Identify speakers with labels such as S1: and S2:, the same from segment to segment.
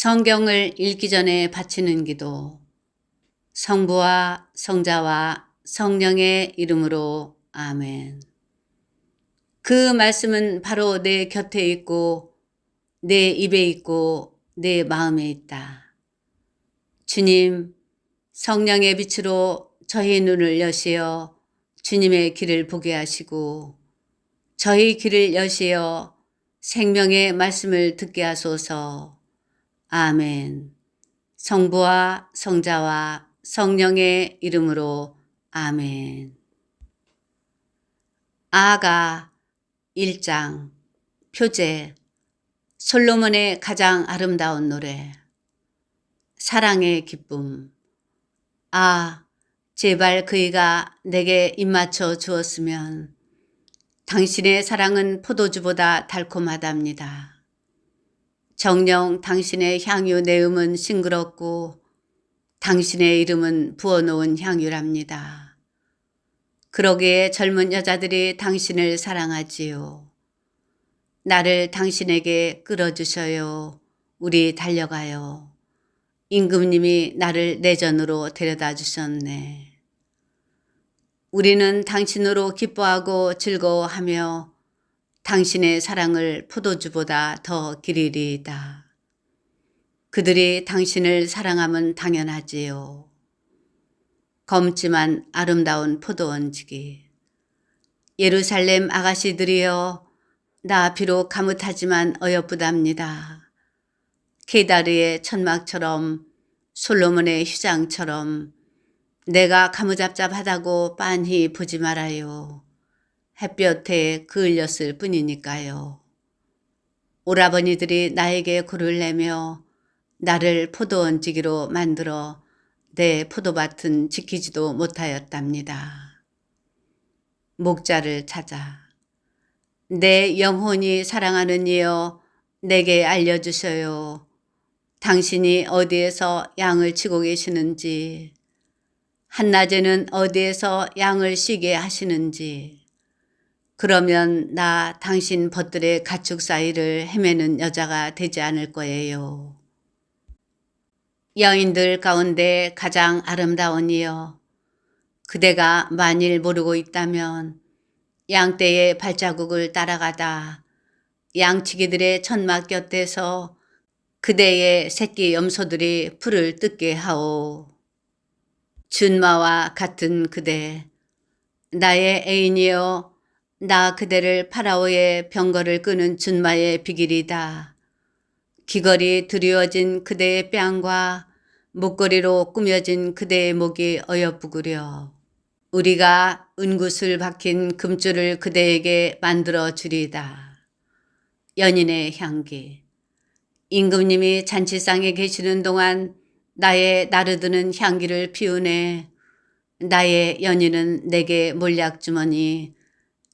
S1: 성경을 읽기 전에 바치는 기도. 성부와 성자와 성령의 이름으로 아멘. 그 말씀은 바로 내 곁에 있고 내 입에 있고 내 마음에 있다. 주님, 성령의 빛으로 저희 눈을 여시어 주님의 길을 보게 하시고 저희 길을 여시어 생명의 말씀을 듣게 하소서. 아멘. 성부와 성자와 성령의 이름으로 아멘. 아가 1장 표제 솔로몬의 가장 아름다운 노래 사랑의 기쁨 아 제발 그이가 내게 입맞춰 주었으면 당신의 사랑은 포도주보다 달콤하답니다. 정령 당신의 향유 내음은 싱그럽고 당신의 이름은 부어놓은 향유랍니다. 그러기에 젊은 여자들이 당신을 사랑하지요. 나를 당신에게 끌어주셔요. 우리 달려가요. 임금님이 나를 내전으로 데려다 주셨네. 우리는 당신으로 기뻐하고 즐거워하며 당신의 사랑을 포도주보다 더 기리리이다. 그들이 당신을 사랑하면 당연하지요. 검지만 아름다운 포도원지기. 예루살렘 아가씨들이여, 나 비록 가뭇하지만 어여쁘답니다. 케다르의 천막처럼 솔로몬의 휴장처럼 내가 가무잡잡하다고 빤히 보지 말아요. 햇볕에 그을렸을 뿐이니까요. 오라버니들이 나에게 굴을 내며 나를 포도원지기로 만들어 내 포도밭은 지키지도 못하였답니다. 목자를 찾아 내 영혼이 사랑하는 이여 내게 알려주셔요. 당신이 어디에서 양을 치고 계시는지, 한낮에는 어디에서 양을 쉬게 하시는지, 그러면 나 당신 벗들의 가축 사이를 헤매는 여자가 되지 않을 거예요. 여인들 가운데 가장 아름다운 이여, 그대가 만일 모르고 있다면 양떼의 발자국을 따라가다 양치기들의 천막 곁에서 그대의 새끼 염소들이 풀을 뜯게 하오. 준마와 같은 그대, 나의 애인이여, 나 그대를 파라오의 병거를 끄는 준마의 비길이다. 귀걸이 드리워진 그대의 뺨과 목걸이로 꾸며진 그대의 목이 어여쁘구려. 우리가 은굿을 박힌 금줄을 그대에게 만들어 주리다. 연인의 향기. 임금님이 잔치상에 계시는 동안 나의 나르드는 향기를 피우네. 나의 연인은 내게 몰약 주머니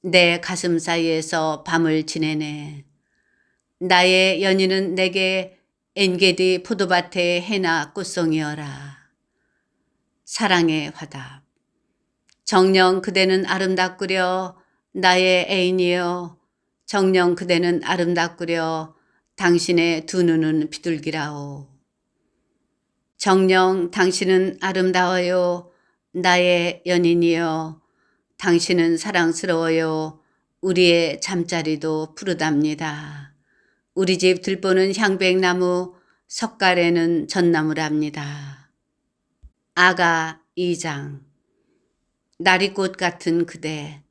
S1: 내 가슴 사이에서 밤을 지내네. 나의 연인은 내게 엔게디 포도밭의 해나 꽃송이여라. 사랑의 화답. 정령 그대는 아름답구려 나의 애인이여. 정령 그대는 아름답구려 당신의 두 눈은 비둘기라오. 정령 당신은 아름다워요. 나의 연인이여. 당신은 사랑스러워요. 우리의 잠자리도 푸르답니다. 우리 집 들보는 향백나무, 석가래는 전나무랍니다. 아가 2장 나리꽃 같은 그대,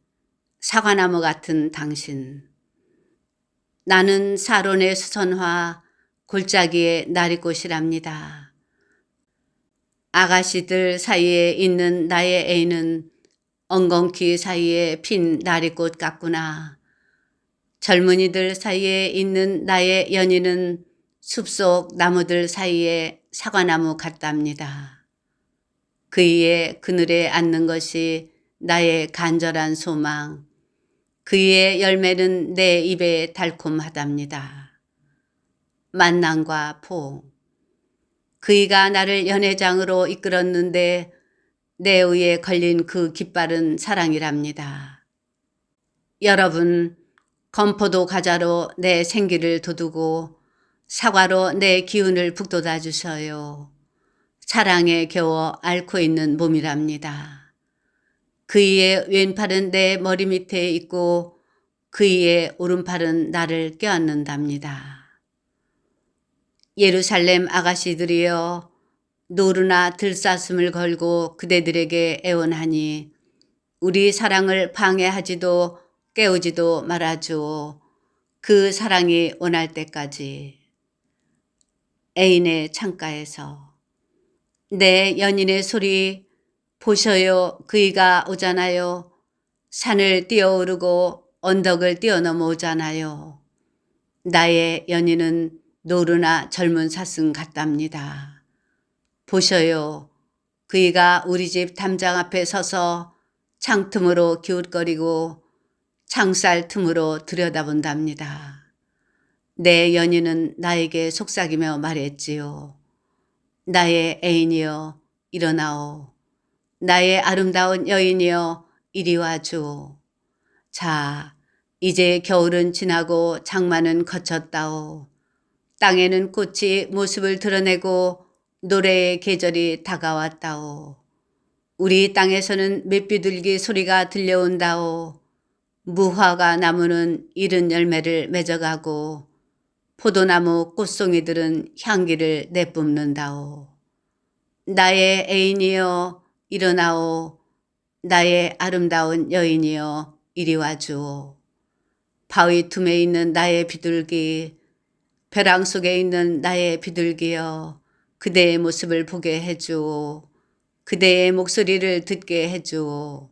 S1: 사과나무 같은 당신. 나는 사론의 수선화, 골짜기의 나리꽃이랍니다. 아가씨들 사이에 있는 나의 애는 엉겅퀴 사이에 핀 나리꽃 같구나. 젊은이들 사이에 있는 나의 연인은 숲속 나무들 사이에 사과나무 같답니다. 그이의 그늘에 앉는 것이 나의 간절한 소망, 그의 열매는 내 입에 달콤하답니다. 만남과 포. 그이가 나를 연회장으로 이끌었는데 내 의에 걸린 그 깃발은 사랑이랍니다. 여러분, 건포도 과자로 내 생기를 도두고 사과로 내 기운을 북돋아 주셔요. 사랑에 겨워 앓고 있는 몸이랍니다. 그이의 왼팔은 내 머리 밑에 있고 그이의 오른팔은 나를 껴안는답니다. 예루살렘 아가씨들이여 노루나 들사슴을 걸고 그대들에게 애원하니 우리 사랑을 방해하지도 깨우지도 말아주오. 그 사랑이 원할 때까지. 애인의 창가에서 내 연인의 소리 보셔요 그이가 오잖아요. 산을 뛰어오르고 언덕을 뛰어넘어 오잖아요. 나의 연인은 노르나 젊은 사슴 같답니다. 보셔요. 그이가 우리 집 담장 앞에 서서 창틈으로 기웃거리고 창살 틈으로 들여다본답니다. 내 연인은 나에게 속삭이며 말했지요. 나의 애인이여 일어나오. 나의 아름다운 여인이여 이리 와주오. 자, 이제 겨울은 지나고 장마는 거쳤다오. 땅에는 꽃이 모습을 드러내고 노래의 계절이 다가왔다오. 우리 땅에서는 맷비둘기 소리가 들려온다오. 무화과 나무는 이른 열매를 맺어가고 포도나무 꽃송이들은 향기를 내뿜는다오. 나의 애인이여 일어나오. 나의 아름다운 여인이여 이리 와주오. 바위 틈에 있는 나의 비둘기, 벼랑 속에 있는 나의 비둘기여 그대의 모습을 보게 해주오. 그대의 목소리를 듣게 해주오.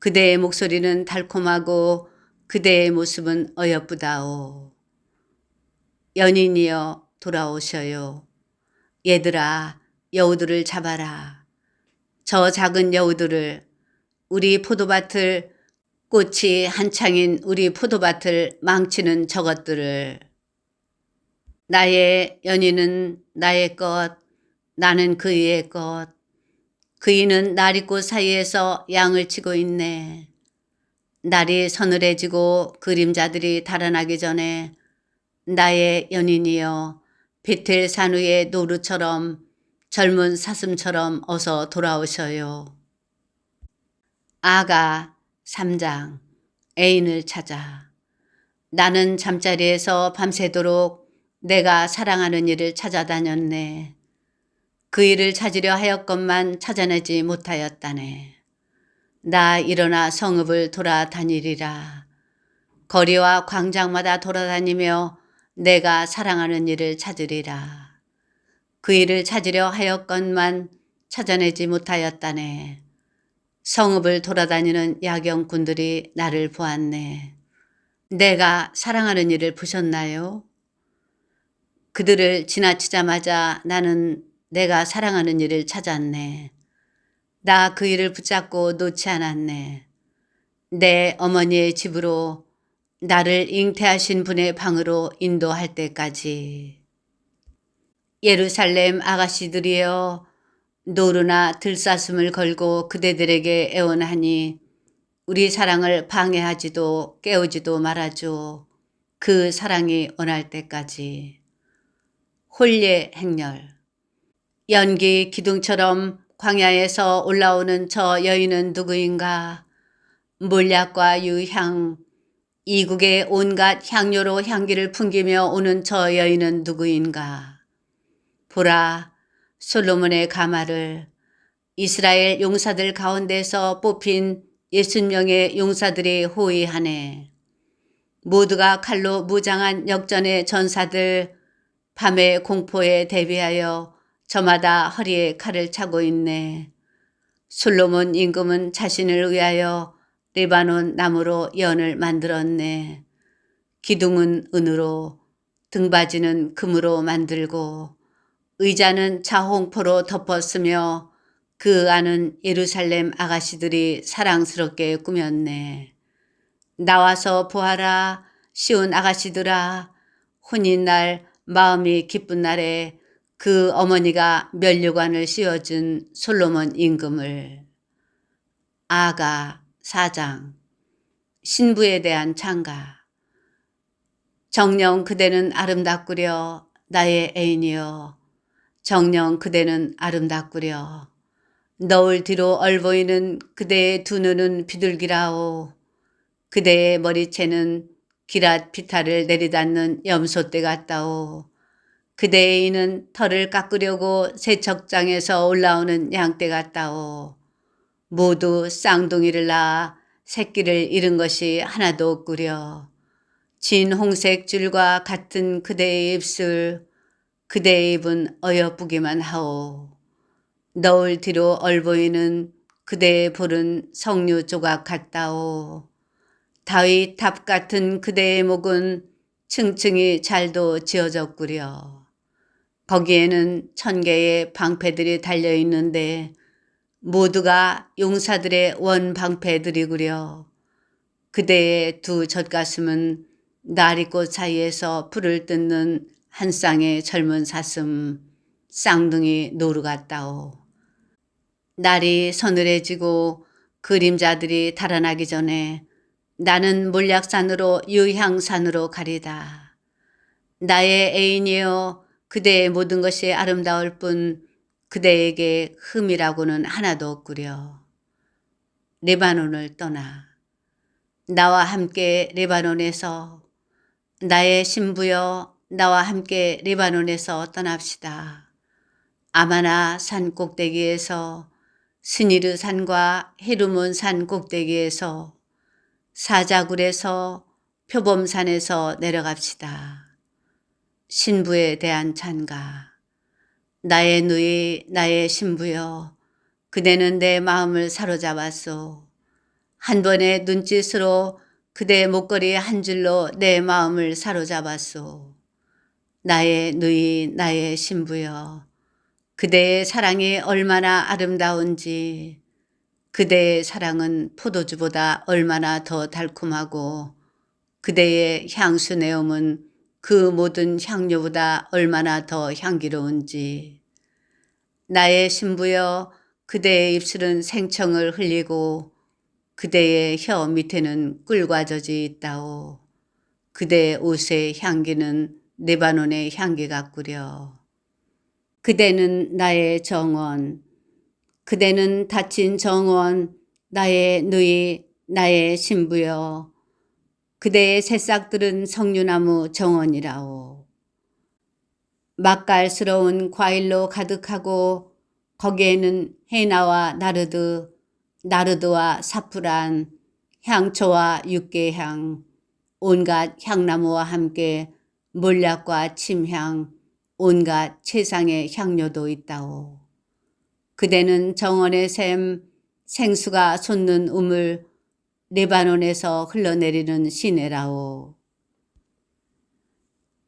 S1: 그대의 목소리는 달콤하고 그대의 모습은 어여쁘다오. 연인이여 돌아오셔요. 얘들아 여우들을 잡아라. 저 작은 여우들을 우리 포도밭을 꽃이 한창인 우리 포도밭을 망치는 저것들을 나의 연인은 나의 것, 나는 그이의 것. 그이는 나리꽃 사이에서 양을 치고 있네. 날이 서늘해지고 그림자들이 달아나기 전에 나의 연인이여 베텔 산위의 노루처럼 젊은 사슴처럼 어서 돌아오셔요. 아가 3장 애인을 찾아 나는 잠자리에서 밤새도록 내가 사랑하는 이를 찾아다녔네. 그 일을 찾으려 하였건만 찾아내지 못하였다네. 나 일어나 성읍을 돌아다니리라. 거리와 광장마다 돌아다니며 내가 사랑하는 일을 찾으리라. 그 일을 찾으려 하였건만 찾아내지 못하였다네. 성읍을 돌아다니는 야경꾼들이 나를 보았네. 내가 사랑하는 일을 보셨나요? 그들을 지나치자마자 나는 내가 사랑하는 일을 찾았네. 나 그 일을 붙잡고 놓지 않았네. 내 어머니의 집으로 나를 잉태하신 분의 방으로 인도할 때까지. 예루살렘 아가씨들이여 노루나 들사슴을 걸고 그대들에게 애원하니 우리 사랑을 방해하지도 깨우지도 말아줘. 그 사랑이 원할 때까지. 홀례 행렬 연기 기둥처럼 광야에서 올라오는 저 여인은 누구인가? 몰약과 유향, 이국의 온갖 향료로 향기를 풍기며 오는 저 여인은 누구인가? 보라, 솔로몬의 가마를 이스라엘 용사들 가운데서 뽑힌 예순 명의 용사들이 호위하네. 모두가 칼로 무장한 역전의 전사들 밤의 공포에 대비하여 저마다 허리에 칼을 차고 있네. 솔로몬 임금은 자신을 위하여 레바논 나무로 연을 만들었네. 기둥은 은으로, 등받이는 금으로 만들고, 의자는 자홍포로 덮었으며 그 안은 예루살렘 아가씨들이 사랑스럽게 꾸몄네. 나와서 보아라, 쉬운 아가씨들아, 혼인 날 마음이 기쁜 날에 그 어머니가 면류관을 씌워준 솔로몬 임금을. 아가 사장 신부에 대한 창가. 정령 그대는 아름답구려 나의 애인이여. 정녕 그대는 아름답구려. 너울 뒤로 얼보이는 그대의 두 눈은 비둘기라오. 그대의 머리채는 기랏 피타를 내리닫는 염소떼 같다오 그대의 이는 털을 깎으려고 세척장에서 올라오는 양떼 같다오 모두 쌍둥이를 낳아 새끼를 잃은 것이 하나도 없구려 진 홍색 줄과 같은 그대의 입술, 그대의 입은 어여쁘기만 하오. 너울 뒤로 얼보이는 그대의 볼은 석류 조각 같다오. 다윗 탑 같은 그대의 목은 층층이 잘도 지어졌구려. 거기에는 천 개의 방패들이 달려 있는데 모두가 용사들의 원 방패들이구려. 그대의 두 젖가슴은 나리꽃 사이에서 불을 뜯는 한 쌍의 젊은 사슴, 쌍둥이 노루 같다오. 날이 서늘해지고 그림자들이 달아나기 전에 나는 몰약산으로 유향산으로 가리다. 나의 애인이여 그대의 모든 것이 아름다울 뿐 그대에게 흠이라고는 하나도 없구려. 레바논을 떠나 나와 함께 레바논에서 나의 신부여 나와 함께 레바논에서 떠납시다. 아마나 산 꼭대기에서 스니르 산과 헤르몬 산 꼭대기에서 사자굴에서 표범산에서 내려갑시다. 신부에 대한 찬가. 나의 누이, 나의 신부여, 그대는 내 마음을 사로잡았소. 한 번의 눈짓으로 그대의 목걸이 한 줄로 내 마음을 사로잡았소. 나의 누이, 나의 신부여, 그대의 사랑이 얼마나 아름다운지, 그대의 사랑은 포도주보다 얼마나 더 달콤하고, 그대의 향수 내음은 그 모든 향료보다 얼마나 더 향기로운지. 나의 신부여, 그대의 입술은 생청을 흘리고, 그대의 혀 밑에는 꿀과 젖이 있다오. 그대의 옷의 향기는 네바논의 향기 같구려. 그대는 나의 정원, 그대는 다친 정원, 나의 누이, 나의 신부여. 그대의 새싹들은 석류나무 정원이라오. 맛깔스러운 과일로 가득하고 거기에는 해나와 나르드, 나르드와 사프란, 향초와 육개향, 온갖 향나무와 함께 몰약과 침향, 온갖 최상의 향료도 있다오. 그대는 정원의 샘, 생수가 솟는 우물, 레바논에서 흘러내리는 시내라오.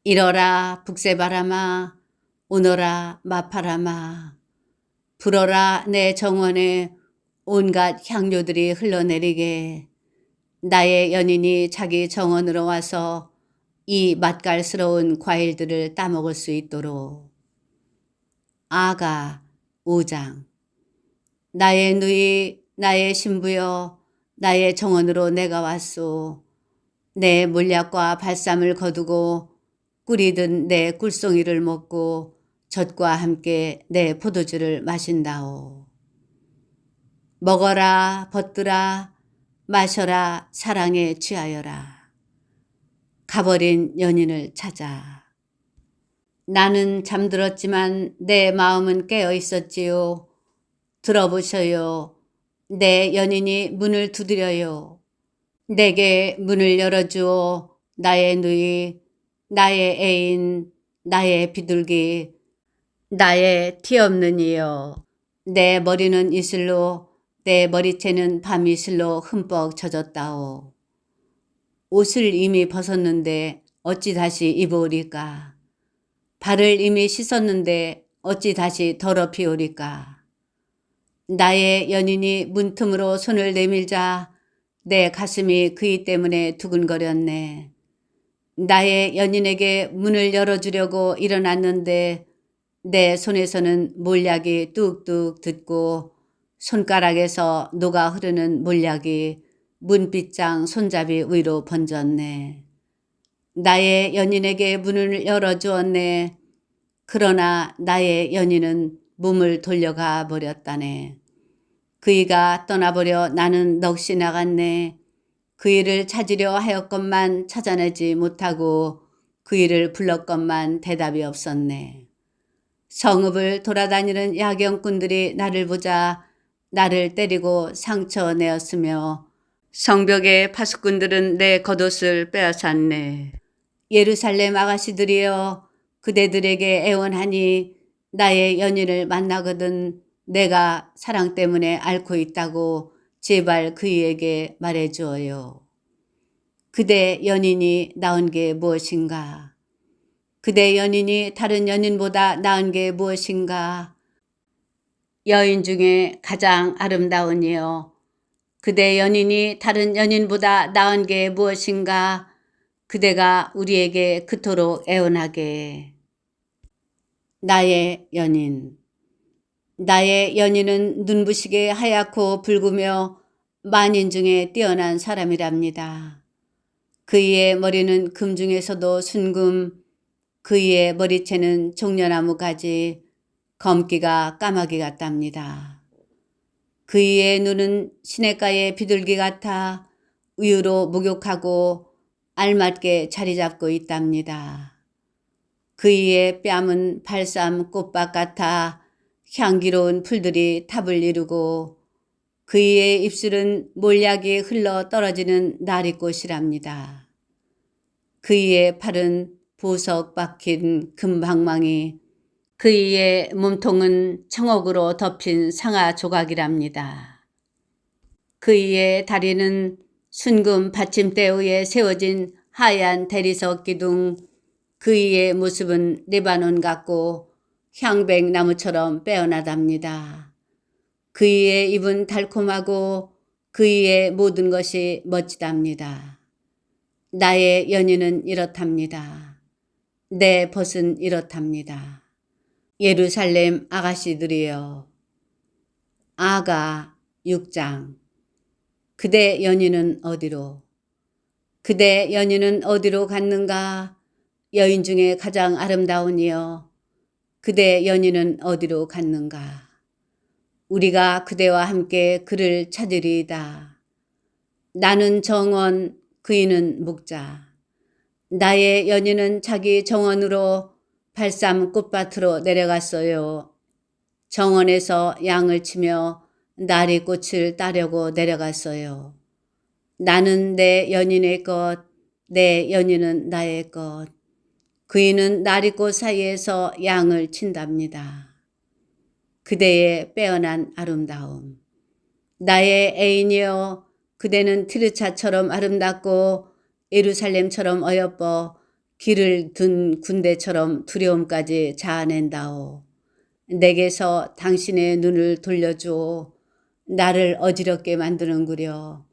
S1: 이러라 북새바람아, 오너라 마파람아, 불어라 내 정원에 온갖 향료들이 흘러내리게. 나의 연인이 자기 정원으로 와서 이 맛깔스러운 과일들을 따먹을 수 있도록. 아가 5장 나의 누이 나의 신부여 나의 정원으로 내가 왔소 내 물약과 발삼을 거두고 꿀이든 내 꿀송이를 먹고 젖과 함께 내 포도주를 마신다오. 먹어라, 벗들아, 마셔라, 사랑에 취하여라. 가버린 연인을 찾아. 나는 잠들었지만 내 마음은 깨어 있었지요. 들어보셔요. 내 연인이 문을 두드려요. 내게 문을 열어주오. 나의 누이, 나의 애인, 나의 비둘기, 나의 티 없는 이여. 내 머리는 이슬로 내 머리채는 밤이슬로 흠뻑 젖었다오. 옷을 이미 벗었는데 어찌 다시 입어오리까? 발을 이미 씻었는데 어찌 다시 더럽히오리까? 나의 연인이 문틈으로 손을 내밀자 내 가슴이 그이 때문에 두근거렸네. 나의 연인에게 문을 열어주려고 일어났는데 내 손에서는 몰약이 뚝뚝 듣고 손가락에서 녹아 흐르는 몰약이 문빗장 손잡이 위로 번졌네. 나의 연인에게 문을 열어주었네. 그러나 나의 연인은 몸을 돌려가 버렸다네. 그이가 떠나버려 나는 넋이 나갔네. 그이를 찾으려 하였건만 찾아내지 못하고 그이를 불렀건만 대답이 없었네. 성읍을 돌아다니는 야경꾼들이 나를 보자 나를 때리고 상처 내었으며 성벽의 파수꾼들은 내 겉옷을 빼앗았네. 예루살렘 아가씨들이여 그대들에게 애원하니 나의 연인을 만나거든 내가 사랑 때문에 앓고 있다고 제발 그이에게 말해 주어요. 그대 연인이 나은 게 무엇인가? 그대 연인이 다른 연인보다 나은 게 무엇인가? 여인 중에 가장 아름다운 이여. 그대 연인이 다른 연인보다 나은 게 무엇인가? 그대가 우리에게 그토록 애원하게. 나의 연인. 나의 연인은 눈부시게 하얗고 붉으며 만인 중에 뛰어난 사람이랍니다. 그이의 머리는 금 중에서도 순금, 그이의 머리채는 종려나무 가지, 검기가 까마귀 같답니다. 그이의 눈은 시냇가의 비둘기 같아 우유로 목욕하고 알맞게 자리 잡고 있답니다. 그이의 뺨은 발삼 꽃밭 같아 향기로운 풀들이 탑을 이루고 그이의 입술은 몰약이 흘러 떨어지는 나리꽃이랍니다. 그이의 팔은 보석 박힌 금방망이, 그이의 몸통은 청옥으로 덮인 상아 조각이랍니다. 그이의 다리는 순금 받침대 위에 세워진 하얀 대리석 기둥, 그이의 모습은 레바논 같고 향백 나무처럼 빼어나답니다. 그이의 입은 달콤하고 그이의 모든 것이 멋지답니다. 나의 연인은 이렇답니다. 내 벗은 이렇답니다. 예루살렘 아가씨들이여. 아가 6장. 그대 연인은 어디로? 그대 연인은 어디로 갔는가? 여인 중에 가장 아름다운 이여. 그대 연인은 어디로 갔는가? 우리가 그대와 함께 그를 찾으리이다. 나는 정원, 그이는 목자. 나의 연인은 자기 정원으로 발삼 꽃밭으로 내려갔어요. 정원에서 양을 치며 나리 꽃을 따려고 내려갔어요. 나는 내 연인의 것, 내 연인은 나의 것. 그이는 나리꽃 사이에서 양을 친답니다. 그대의 빼어난 아름다움. 나의 애인이여, 그대는 티르차처럼 아름답고 예루살렘처럼 어여뻐 길을 둔 군대처럼 두려움까지 자아낸다오. 내게서 당신의 눈을 돌려주오. 나를 어지럽게 만드는구려.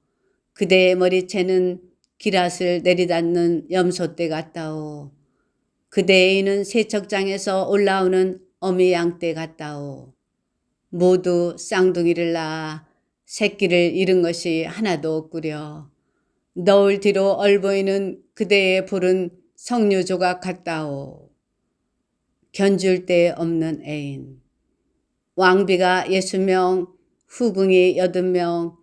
S1: 그대의 머리채는 기랏을 내리닫는 염소떼 같다오. 그대의 이는 세척장에서 올라오는 어미 양떼 같다오. 모두 쌍둥이를 낳아 새끼를 잃은 것이 하나도 없구려. 너울 뒤로 얼보이는 그대의 볼은 석류 조각 같다오. 견줄 데 없는 애인. 왕비가 예수 명, 후궁이 여든 명,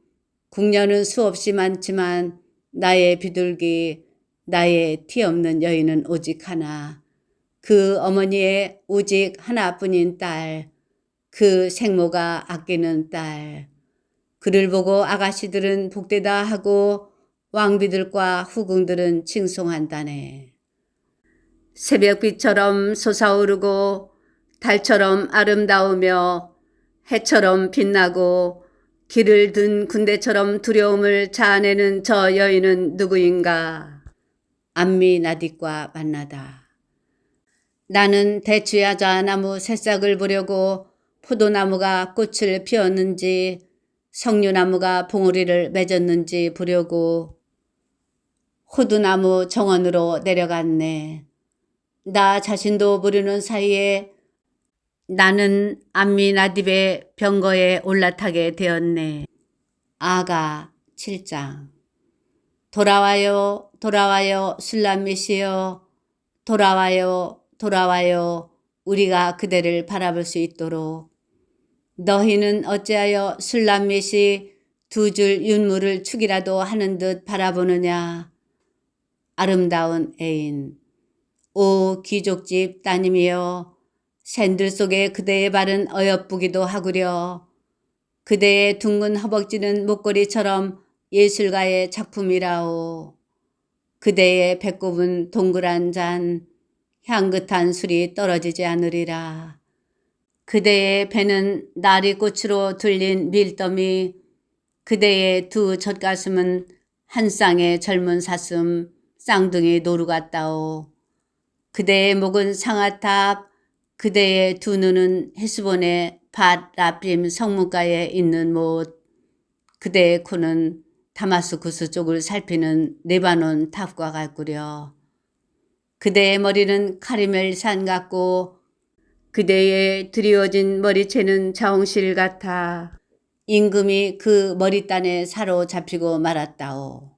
S1: 궁녀는 수없이 많지만 나의 비둘기, 나의 티 없는 여인은 오직 하나. 그 어머니의 오직 하나뿐인 딸, 그 생모가 아끼는 딸. 그를 보고 아가씨들은 복되다 하고 왕비들과 후궁들은 칭송한다네. 새벽빛처럼 솟아오르고 달처럼 아름다우며 해처럼 빛나고 길을 든 군대처럼 두려움을 자아내는 저 여인은 누구인가? 안미 나딕과 만나다. 나는 대추야자 나무 새싹을 보려고 포도나무가 꽃을 피웠는지 석류나무가 봉우리를 맺었는지 보려고 호두나무 정원으로 내려갔네. 나 자신도 모르는 사이에 나는 암미나딥의 병거에 올라타게 되었네. 아가 7장. 돌아와요 돌아와요 술람미시여. 돌아와요 돌아와요. 우리가 그대를 바라볼 수 있도록. 너희는 어찌하여 술람미시 두 줄 윤물을 축이라도 하는 듯 바라보느냐? 아름다운 애인. 오 귀족집 따님이여. 샌들 속에 그대의 발은 어여쁘기도 하구려. 그대의 둥근 허벅지는 목걸이처럼 예술가의 작품이라오. 그대의 배꼽은 동그란 잔 향긋한 술이 떨어지지 않으리라. 그대의 배는 나리꽃으로 둘린 밀더미 그대의 두 젖가슴은 한 쌍의 젊은 사슴 쌍둥이 노루 같다오. 그대의 목은 상아탑, 그대의 두 눈은 헤스본의 밭라빔 성문가에 있는 못, 그대의 코는 다마스쿠스 쪽을 살피는 레바논 탑과 같구려. 그대의 머리는 카리멜 산 같고 그대의 드리워진 머리채는 자홍실 같아 임금이 그 머리단에 사로잡히고 말았다오.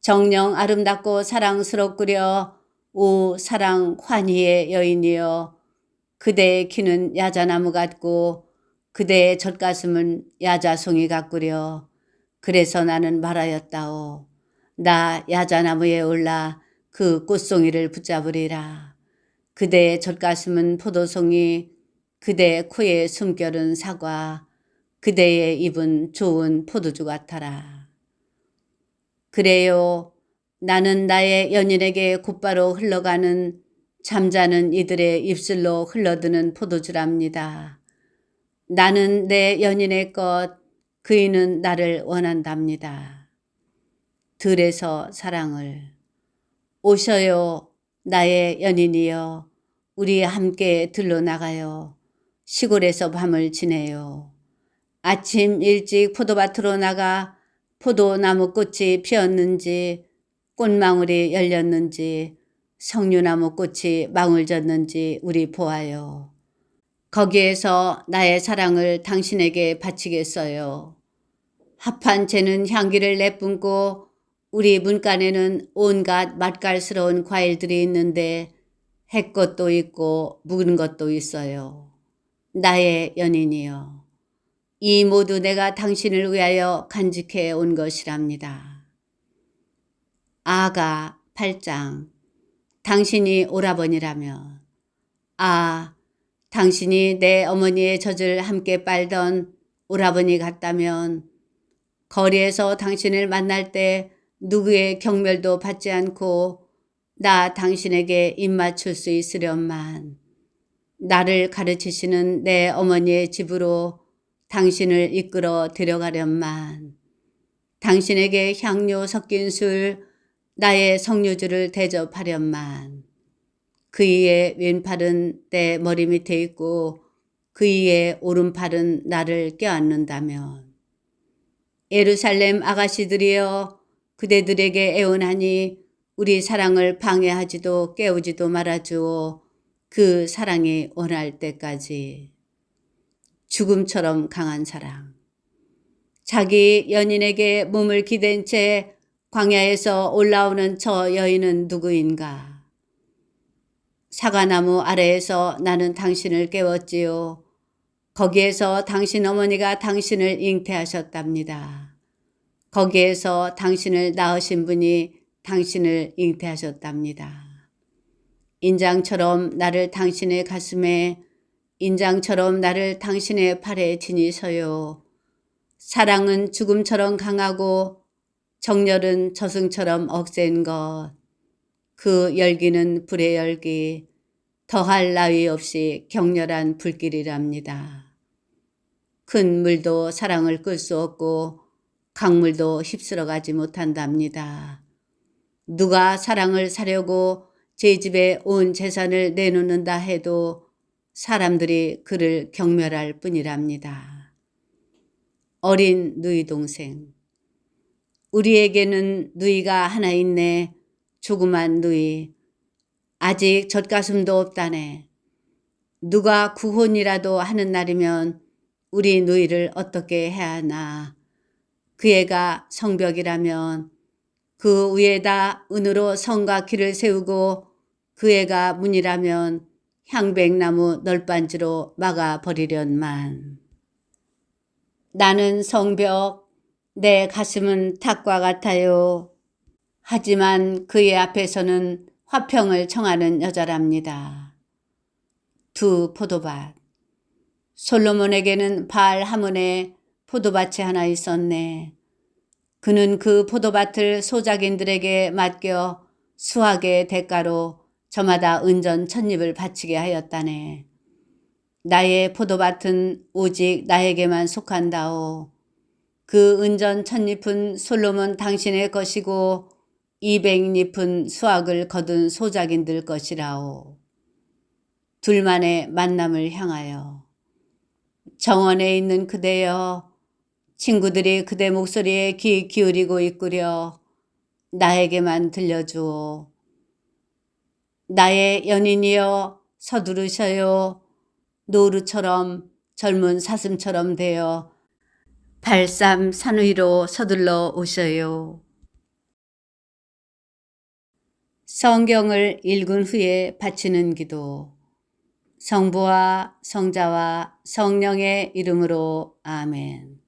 S1: 정령 아름답고 사랑스럽구려 오 사랑 환희의 여인이여 그대의 키는 야자나무 같고 그대의 젖가슴은 야자송이 같구려. 그래서 나는 말하였다오. 나 야자나무에 올라 그 꽃송이를 붙잡으리라. 그대의 젖가슴은 포도송이 그대의 코에 숨결은 사과 그대의 입은 좋은 포도주 같아라. 그래요. 나는 나의 연인에게 곧바로 흘러가는 잠자는 이들의 입술로 흘러드는 포도주랍니다. 나는 내 연인의 것, 그이는 나를 원한답니다. 들에서 사랑을 오셔요, 나의 연인이여. 우리 함께 들러 나가요. 시골에서 밤을 지내요. 아침 일찍 포도밭으로 나가 포도나무 꽃이 피었는지 꽃망울이 열렸는지 석류나무 꽃이 망울 졌는지 우리 보아요. 거기에서 나의 사랑을 당신에게 바치겠어요. 합한 채는 향기를 내뿜고 우리 문간에는 온갖 맛깔스러운 과일들이 있는데 해것도 있고 묵은 것도 있어요. 나의 연인이요. 이 모두 내가 당신을 위하여 간직해 온 것이랍니다. 아가 8장 당신이 오라버니라면 아 당신이 내 어머니의 젖을 함께 빨던 오라버니 같다면 거리에서 당신을 만날 때 누구의 경멸도 받지 않고 나 당신에게 입맞출 수 있으련만. 나를 가르치시는 내 어머니의 집으로 당신을 이끌어 데려가련만. 당신에게 향료 섞인 술 나의 석류주를 대접하련만. 그 이의 왼팔은 내 머리 밑에 있고 그 이의 오른팔은 나를 껴안는다면. 예루살렘 아가씨들이여 그대들에게 애원하니 우리 사랑을 방해하지도 깨우지도 말아주오 그 사랑이 원할 때까지. 죽음처럼 강한 사랑. 자기 연인에게 몸을 기댄 채 광야에서 올라오는 저 여인은 누구인가? 사과나무 아래에서 나는 당신을 깨웠지요. 거기에서 당신 어머니가 당신을 잉태하셨답니다. 거기에서 당신을 낳으신 분이 당신을 잉태하셨답니다. 인장처럼 나를 당신의 가슴에, 인장처럼 나를 당신의 팔에 지니서요. 사랑은 죽음처럼 강하고 정열은 저승처럼 억센 것. 그 열기는 불의 열기, 더할 나위 없이 격렬한 불길이랍니다. 큰 물도 사랑을 끌 수 없고 강물도 휩쓸어 가지 못한답니다. 누가 사랑을 사려고 제 집에 온 재산을 내놓는다 해도 사람들이 그를 경멸할 뿐이랍니다. 어린 누이 동생. 우리에게는 누이가 하나 있네. 조그만 누이. 아직 젖가슴도 없다네. 누가 구혼이라도 하는 날이면 우리 누이를 어떻게 해야 하나. 그 애가 성벽이라면 그 위에다 은으로 성과 길을 세우고 그 애가 문이라면 향백나무 널빤지로 막아버리련만. 나는 성벽, 내 가슴은 탁과 같아요. 하지만 그의 앞에서는 화평을 청하는 여자랍니다. 두 포도밭. 솔로몬에게는 바알 하문에 포도밭이 하나 있었네. 그는 그 포도밭을 소작인들에게 맡겨 수학의 대가로 저마다 은전 천립을 바치게 하였다네. 나의 포도밭은 오직 나에게만 속한다오. 그 은전 천립은 솔로몬 당신의 것이고 이백잎은 수학을 거둔 소작인들 것이라오. 둘만의 만남을 향하여 정원에 있는 그대여 친구들이 그대 목소리에 귀 기울이고 있구려 나에게만 들려주오. 나의 연인이여 서두르셔요. 노루처럼 젊은 사슴처럼 되어 발삼 산 위로 서둘러 오셔요. 성경을 읽은 후에 바치는 기도. 성부와 성자와 성령의 이름으로 아멘.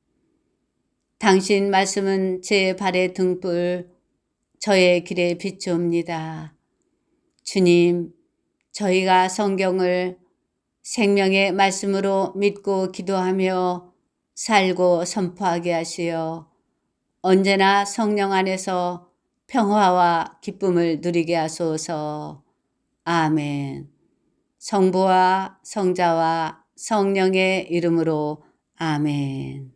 S1: 당신 말씀은 제 발의 등불, 저의 길에 비추옵니다. 주님, 저희가 성경을 생명의 말씀으로 믿고 기도하며 살고 선포하게 하시어 언제나 성령 안에서 평화와 기쁨을 누리게 하소서. 아멘. 성부와 성자와 성령의 이름으로 아멘.